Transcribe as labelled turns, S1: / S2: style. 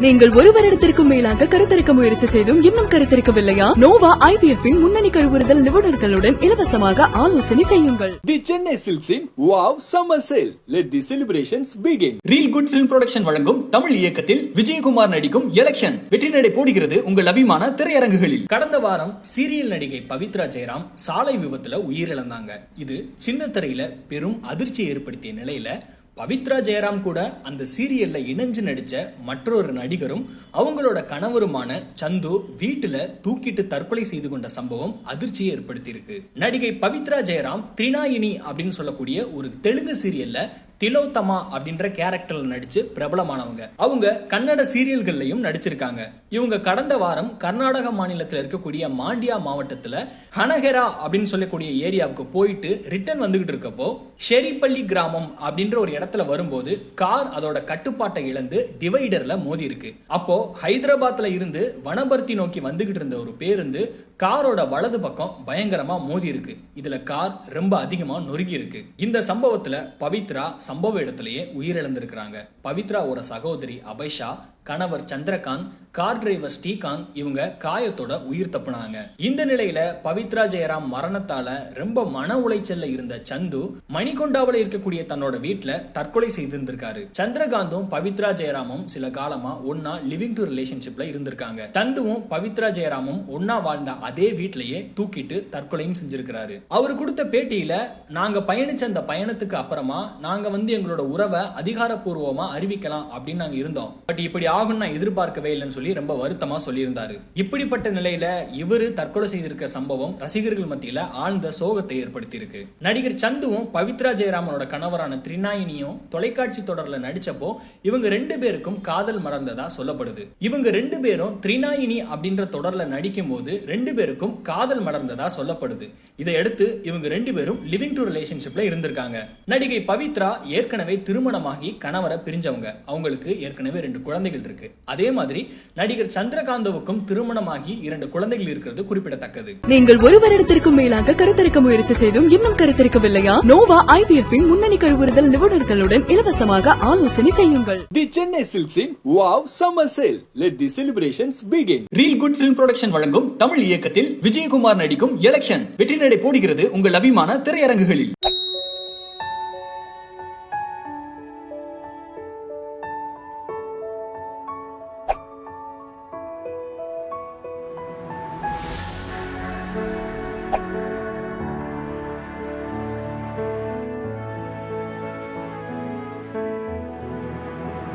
S1: நீங்கள் ஒரு வருடத்திற்கும் மேலாக கருத்தரிக்க முயற்சி செய்தும் இன்னும் கருத்தரிக்கவில்லையா? நோவா ஐவிஎஃப் இன் முன்னணி கருவுறுதல் நிபுணர்களுடன் இலவசமாக ஆலோசனை செய்யுங்கள்.
S2: Chennai Silks in Wow Summer Sale. Let the celebrations begin.
S3: Reel good film production வழங்கும் தமிழ் இயக்கத்தில் விஜயகுமார் நடிக்கும் எலெக்ஷன் வெற்றி நடை போடுகிறது உங்கள் அபிமான திரையரங்குகளில். கடந்த வாரம் சீரியல் நடிகை பவித்ரா ஜெயராம் சாலை விபத்துல உயிரிழந்தாங்க. இது சின்ன திரையில பெரும் அதிர்ச்சி ஏற்படுத்திய நிலையில பவித்ரா ஜெயராம் கூட அந்த சீரியல்ல இணைஞ்சு நடிச்ச மற்றொரு நடிகரும் அவங்களோட கணவருமான சந்து வீட்டுல தூக்கிட்டு தற்கொலை செய்து கொண்ட சம்பவம் அதிர்ச்சியை ஏற்படுத்தியிருக்கு. நடிகை பவித்ரா ஜெயராம் திரினாயினி அப்படின்னு சொல்லக்கூடிய ஒரு தெலுங்கு சீரியல்ல திலோத்தமா அப்படின்ற கேரக்டர்ல நடிச்சு பிரபலமானவங்க. அவங்க கன்னட சீரியல்கள்லயும் நடிச்சிருக்காங்க. இவங்க கடந்த வாரம் கர்நாடக மாநிலத்தில் இருக்கக்கூடிய மாண்டியா மாவட்டத்துல ஹனஹெரா அப்படின்னு சொல்லக்கூடிய ஏரியாவுக்கு போயிட்டு ரிட்டர்ன் வந்துகிட்டு இருக்கப்போ ஷெரிப்பள்ளி கிராமம் அப்படின்ற ஒரு இடத்துல வரும்போது கார் அதோட கட்டுப்பாட்டை இழந்து டிவைடர்ல மோதி இருக்கு அப்போ ஹைதராபாத்ல இருந்து வனபர்த்தி நோக்கி வந்துகிட்டு இருந்த ஒரு பேருந்து காரோட வலது பக்கம் பயங்கரமா மோதி இருக்கு இதுல கார் ரொம்ப அதிகமா நொறுங்கி இருக்கு இந்த சம்பவத்துல பவித்ரா சம்பவ இடத்திலேயே உயிரிழந்திருக்கிறாங்க. பவித்ராவோட சகோதரி அபைஷா கணவர் சந்திரகாந்த் கார் டிரைவர் ஸ்ரீகாந்த் இவங்க காயத்தோட உயிர் தப்புனாங்க. இந்த நிலையில பவித்ரா ஜெயராம் மரணத்தால ரொம்ப மன உளைச்சல்ல இருந்த சந்து மணிகொண்டாவில இருக்கக்கூடிய தன்னோட வீட்டுல தற்கொலை செய்திருந்திருக்காரு. சந்திரகாந்தும் பவித்ரா ஜெயராமும் சில காலமா ஒன்னா லிவிங் டு ரிலேஷன்ஷிப்ல இருந்திருக்காங்க. சந்துவும் பவித்ரா ஜெயராமும் ஒன்னா வாழ்ந்த அதே வீட்லயே தூக்கிட்டு தற்கொலையும் செஞ்சிருக்கிறாரு. அவர் கொடுத்த பேட்டியில நாங்க பயணிச்ச அந்த பயணத்துக்கு அப்புறமா நாங்க வந்து எங்களோட உறவை அதிகாரப்பூர்வமா அறிவிக்கலாம் அப்படின்னு நாங்க இருந்தோம். பட் இப்படி ஆகும் நான் எதிர்பார்க்கவே இல்லைன்னு சொல்லி ரொம்ப வருத்தமா சொல்லியிருந்தாரு. இப்படிப்பட்ட நிலையில இவரு தற்கொலை செய்திருக்க சம்பவம் ரசிகர்கள் மத்தியில ஆழ்ந்த சோகத்தை ஏற்படுத்தி இருக்கு நடிகர் சந்துவும் பவித்ரா ஜெயராமனோட கணவரான திரிநாயினியும் தொலைக்காட்சி தொடர்ல நடிச்சப்போ இவங்க ரெண்டு பேருக்கும் காதல் மறந்ததா சொல்லப்படுது. இவங்க ரெண்டு பேரும் திரிநாயினி அப்படின்ற தொடர்ல நடிக்கும் போது ரெண்டு பேருக்கும் காதல் மலர்ந்ததா சொல்லப்படுது. இதையடுத்து இவங்க ரெண்டு பேரும் லிவிங் டு ரிலேஷன்ஷிப்ல இருந்திருக்காங்க. நடிகை பவித்ரா ஏற்கனவே திருமணமாகி கணவரை பிரிஞ்சவங்க. அவங்களுக்கு ஏற்கனவே ரெண்டு குழந்தைகள் இருக்கு. அதே மாதிரி நடிகர் சந்திரகாந்தவுக்கும் திருமணமாகி இரண்டு குழந்தைகள் இருக்கிறது குறிப்பிடத்தக்கது.
S1: நீங்கள் ஒரு வருடத்திற்கும் மேலாக கருத்தரிக்க முயற்சி செய்தும் இன்னும் கருத்தரிக்கவில்லையா? நோவா ஐவிஎஃப் முன்னணி கருவுறுதல் நிபுணர்கள் நிபுணர்களுடன் இலவசமாக ஆலோசனை செய்யுங்கள்
S2: Chennai Silks in Wow Summer Sale. Let the celebrations begin.
S3: Reel good film production வழங்கும் தமிழ் இயக்கத்தில் விஜயகுமார் நடிக்கும் எலெக்ஷன் வெற்றி நடை போடுகிறது உங்கள் அபிமான திரையரங்குகளில்